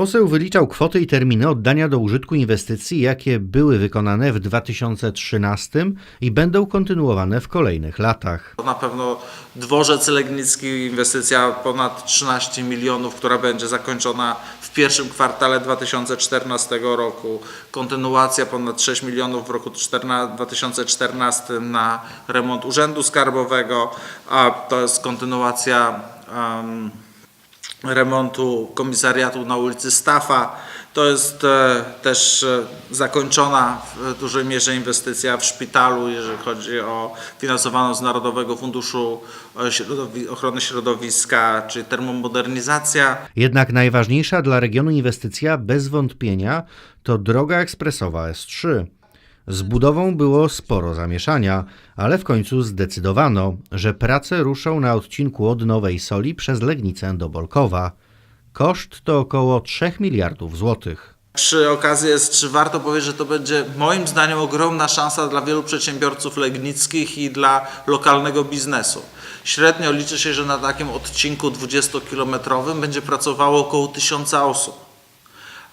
Poseł wyliczał kwoty i terminy oddania do użytku inwestycji, jakie były wykonane w 2013 i będą kontynuowane w kolejnych latach. Na pewno dworzec Legnicki, inwestycja ponad 13 milionów, która będzie zakończona w pierwszym kwartale 2014 roku. Kontynuacja ponad 6 milionów w roku 14 2014 na remont Urzędu Skarbowego, a to jest kontynuacja em, remontu komisariatu na ulicy Stafa. To jest e, też e, zakończona w dużej mierze inwestycja w szpitalu, jeżeli chodzi o finansowaną z Narodowego Funduszu e, Ochrony Środowiska, czyli termomodernizacja. Jednak najważniejsza dla regionu inwestycja bez wątpienia to droga ekspresowa S3. Z budową było sporo zamieszania, ale w końcu zdecydowano, że prace ruszą na odcinku od Nowej Soli przez Legnicę do Bolkowa. Koszt to około 3 miliardów złotych. Przy okazji S3 warto powiedzieć, że to będzie moim zdaniem ogromna szansa dla wielu przedsiębiorców legnickich i dla lokalnego biznesu. Średnio liczy się, że na takim odcinku 20-kilometrowym będzie pracowało około 1000 osób.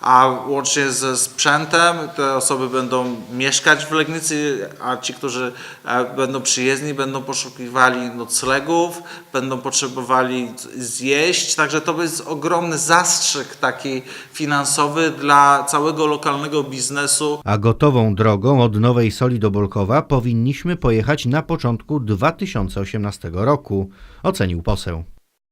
A łącznie ze sprzętem te osoby będą mieszkać w Legnicy, a ci, którzy e, będą przyjezdni, będą poszukiwali noclegów, będą potrzebowali zjeść. Także to jest ogromny zastrzyk taki finansowy dla całego lokalnego biznesu. A gotową drogą od Nowej Soli do Bolkowa powinniśmy pojechać na początku 2018 roku, ocenił poseł.